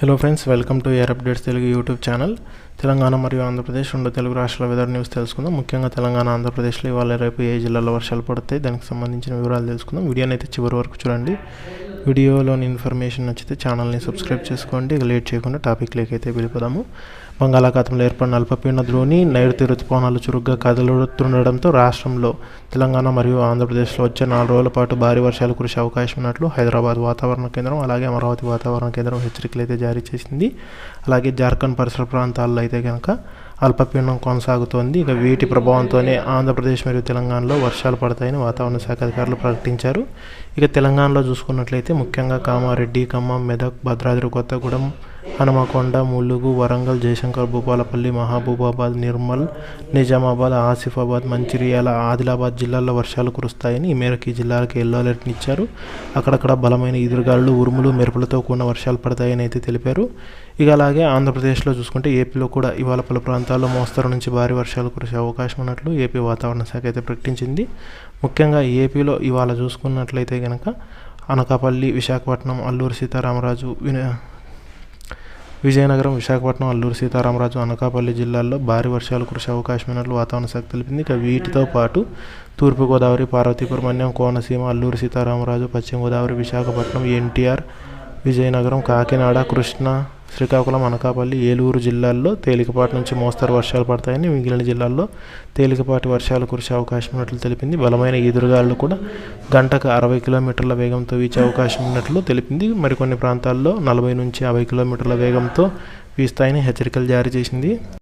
Hello friends welcome to air updates Telugu YouTube channel Telangana మరియు ఆంధ్రప్రదేశ్ రెండు తెలుగు రాష్ట్రాల weather news తెలుసుకుందాం. ముఖ్యంగా తెలంగాణ ఆంధ్రప్రదేశ్లో ఇవాళ రేపు ఏ జిల్లాలో వర్షాలు పడతాయి దానికి సంబంధించిన వివరాలు తెలుసుకుందాం. వీడియోని అయితే చివరి వరకు చూడండి. వీడియోలోని ఇన్ఫర్మేషన్ నచ్చితే ఛానల్ని సబ్స్క్రైబ్ చేసుకోండి. ఇక లేట్ చేయకుండా టాపిక్లోకి అయితే వెళ్ళిపోదాము. బంగాళాఖాతంలో ఏర్పడిన అల్పపీడన ద్రోణి నైరుతి ఋతుపవనాలు చురుగ్గా కదలుతుండడంతో రాష్ట్రంలో తెలంగాణ మరియు ఆంధ్రప్రదేశ్లో వచ్చే నాలుగు రోజుల పాటు భారీ వర్షాలు కురిసే అవకాశం ఉన్నట్లు హైదరాబాద్ వాతావరణ కేంద్రం అలాగే అమరావతి వాతావరణ కేంద్రం హెచ్చరికలు అయితే జారీ చేసింది. అలాగే జార్ఖండ్ పరిసర ప్రాంతాల్లో అయితే కనుక అల్పపీడనం కొనసాగుతోంది. ఇక వీటి ప్రభావంతోనే ఆంధ్రప్రదేశ్ మరియు తెలంగాణలో వర్షాలు పడతాయని వాతావరణ శాఖ అధికారులు ప్రకటించారు. ఇక తెలంగాణలో చూసుకున్నట్లయితే ముఖ్యంగా కామారెడ్డి ఖమ్మం మెదక్ భద్రాద్రి కొత్తగూడెం హనుమకొండ ములుగు వరంగల్ జయశంకర్ భూపాలపల్లి మహబూబాబాద్ నిర్మల్ నిజామాబాద్ ఆసిఫాబాద్ మంచిర్యాల ఆదిలాబాద్ జిల్లాల్లో వర్షాలు కురుస్తాయని ఈ మేరకు ఈ జిల్లాలకు ఎల్లో అలర్ట్ని ఇచ్చారు. అక్కడక్కడ బలమైన ఎదురుగాలు ఉరుములు మెరుపులతో కూడిన వర్షాలు పడతాయని అయితే తెలిపారు. ఇక అలాగే ఆంధ్రప్రదేశ్లో చూసుకుంటే ఏపీలో కూడా ఇవాళ పలు ప్రాంతాల్లో మోస్తరు నుంచి భారీ వర్షాలు కురిసే అవకాశం ఉన్నట్లు ఏపీ వాతావరణ శాఖ అయితే ప్రకటించింది. ముఖ్యంగా ఏపీలో ఇవాళ చూసుకున్నట్లయితే కనుక అనకాపల్లి విశాఖపట్నం అల్లూరు సీతారామరాజు విన విజయనగరం విశాఖపట్నం అల్లూరు సీతారామరాజు అనకాపల్లి జిల్లాల్లో భారీ వర్షాలు కురిసే అవకాశం ఉన్నట్లు వాతావరణ శాఖ తెలిపింది. ఇక వీటితో పాటు తూర్పుగోదావరి పార్వతీపురం మన్యం కోనసీమ అల్లూరు సీతారామరాజు పశ్చిమ గోదావరి విశాఖపట్నం ఎన్టీఆర్ విజయనగరం కాకినాడ కృష్ణా శ్రీకాకుళం అనకాపల్లి ఏలూరు జిల్లాల్లో తేలికపాటి నుంచి మోస్తరు వర్షాలు పడతాయని మిగిలిన జిల్లాల్లో తేలికపాటి వర్షాలు కురిసే అవకాశం ఉన్నట్లు తెలిపింది. బలమైన ఈదురుగాలు కూడా గంటకు అరవై కిలోమీటర్ల వేగంతో వీచే అవకాశం ఉన్నట్లు తెలిపింది. మరికొన్ని ప్రాంతాల్లో నలభై నుంచి యాభై కిలోమీటర్ల వేగంతో వీస్తాయని హెచ్చరికలు జారీ చేసింది.